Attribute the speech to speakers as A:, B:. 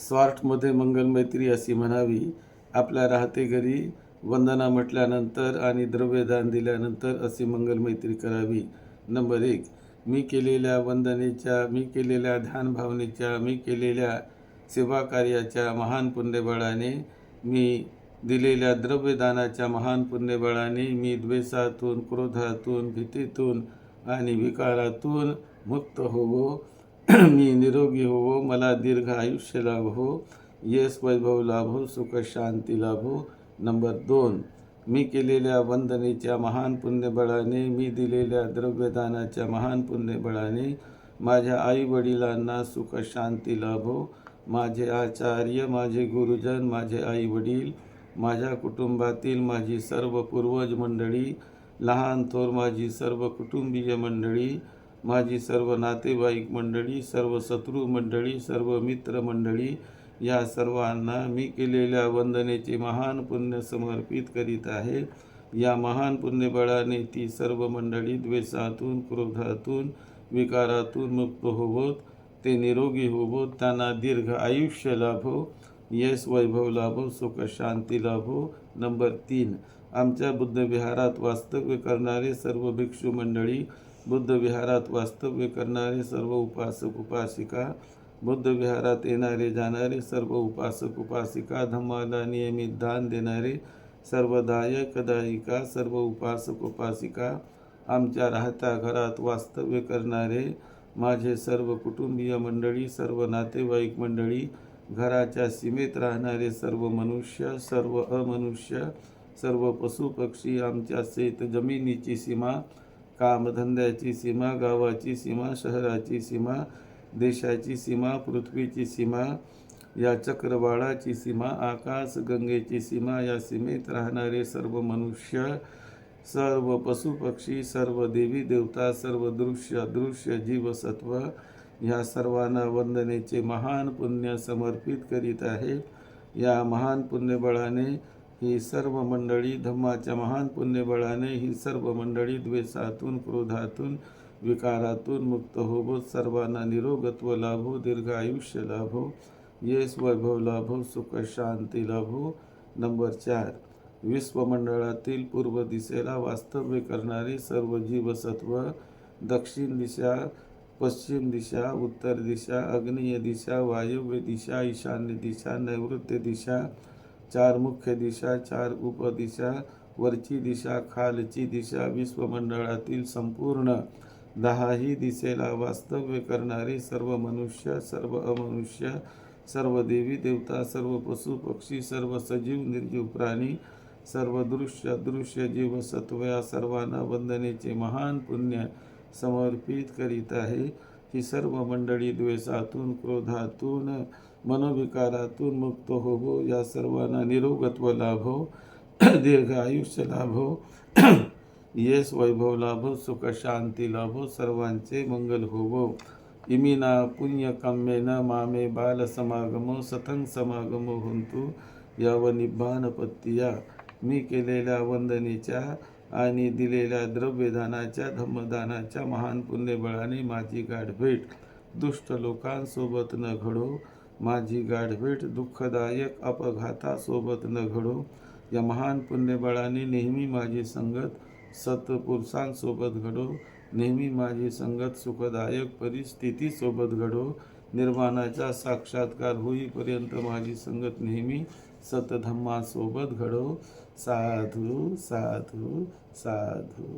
A: स्वार्थमध्ये मंगलमैत्री अशी म्हणावी. आपल्या राहते घरी वंदना म्हटल्यानंतर आणि द्रव्यदान दिल्यानंतर अशी मंगलमैत्री करावी. नंबर एक मी केलेल्या वंदनेच्या मी केलेल्या ध्यानभावनेच्या मी केलेल्या सेवा कार्याच्या महान पुण्यबळाने मी दिलेल्या द्रव्यदानाच्या महान पुण्यबळाने मी द्वेषातून क्रोधातून भीतीतून आणि विकारातून मुक्त होवो. मी निरोगी होवो मला दीर्घ आयुष्य लाभो. यश वैभव लाभो सुख शांती लाभो. नंबर दोन मी केलेल्या वंदनेच्या महान पुण्यबळाने मी दिलेल्या द्रव्यदानाच्या महान पुण्यबळाने माझ्या आईवडिलांना सुख शांती लाभो. माझे आचार्य माझे गुरुजन माझे आईवडील माझ्या कुटुंबातील माझी सर्व पूर्वज मंडळी लहान थोर माझी सर्व कुटुंबीय मंडळी माझी सर्व नातेवाईक मंडळी सर्व शत्रू मंडळी सर्व मित्र मंडळी या सर्वांना मी केलेल्या वंदनेचे महान पुण्य समर्पित करीत आहे. या महान पुण्यबळाने ती सर्व मंडळी द्वेषातून क्रोधातून विकारातून मुक्त होवोत. ते निरोगी होवोत. त्यांना दीर्घ आयुष्य लाभो. यश वैभव लाभो सुख शांती लाभो. नंबर तीन आमच्या बुद्धविहारात वास्तव्य करणारे सर्व भिक्षू मंडळी बुद्धविहारात वास्तव्य करणारे सर्व उपासक उपासिका बुद्धविहारात येणारे जाणारे सर्व उपासक उपासिका धम्माला नियमित दान देणारे सर्व दायक दायिका सर्व उपासक उपासिका आमच्या राहत्या घरात वास्तव्य करणारे माझे सर्व कुटुंबीय मंडळी सर्व नातेवाईक मंडळी घराच्या सीमेत राहणारे सर्व मनुष्य सर्व अमनुष्य सर्व पशुपक्षी आमच्या शेत जमिनीची सीमा कामधंद्याची सीमा गावाची सीमा शहराची सीमा देशाची सीमा पृथ्वीची सीमा या चक्रवाळाची सीमा आकाश गंगेची सीमा या सीमेत राहणारे सर्व मनुष्य सर्व पशुपक्षी सर्व देवी देवता सर्व दृश्य दृश्य जीवसत्व ह्या सर्वांना वंदनेचे महान पुण्य समर्पित करीत आहे. या महान पुण्यबळाने ही सर्व मंडळी धम्माच्या महान पुण्यबळाने ही सर्व मंडळी द्वेषातून क्रोधातून विकारातून मुक्त होवो सर्वांना निरोगत्व लाभो दीर्घ आयुष्य लाभो. येस वैभव लाभो सुख शांती लाभो. नंबर चार. विश्वमंडळातील पूर्व दिशेला वास्तव्य करणारी सर्व जीवसत्व दक्षिण दिशा पश्चिम दिशा उत्तर दिशा अग्नेय दिशा वायव्य दिशा ईशान्य दिशा नैऋत्य दिशा चार मुख्य दिशा चार उपदिशा वरची दिशा खालची दिशा विश्वमंडळातील संपूर्ण दहाही दिशेला वास्तव्य करणारी सर्व मनुष्य सर्व अमनुष्य सर्व देवी देवता सर्व पशु पक्षी सर्व सजीव निर्जीव प्राणी सर्व दृश्य दृश्य जीव या सर्वांना वंदनेचे महान पुण्य समर्पित करीत आहे. ही सर्व मंडळी द्वेषातून क्रोधातून मनोविकारातून मुक्त होवो. या सर्वांना निरोगत्व लाभो. दीर्घ आयुष्य लाभो. यश वैभव लाभो. सुख शांती लाभो. सर्वांचे मंगल होवो. इमिना पुण्यकाम्येन मामे बाल समागमो. सतंग समागमो हुंतु. याव निब्बान पत्तिया. मी केलेल्या वंदनेच्या आणि दिलेल्या द्रव्यदानाच्या धम्मदानाच्या महान पुण्यबळाने माझी गाठभेट दुष्ट लोकांसोबत न घडो. माझी गाठभेट दुःखदायक अपघातासोबत न घडो. या महान पुण्यबळाने नेहमी माझी संगत सत्पुरुषांसोबत घडो. नेहमी माझी संगत सुखदायक परिस्थितीसोबत घडो. निर्वाणाचा साक्षात्कार होईपर्यंत माझी संगत नेहमी सतधम्मासोबत घडव साधू साधू साधू.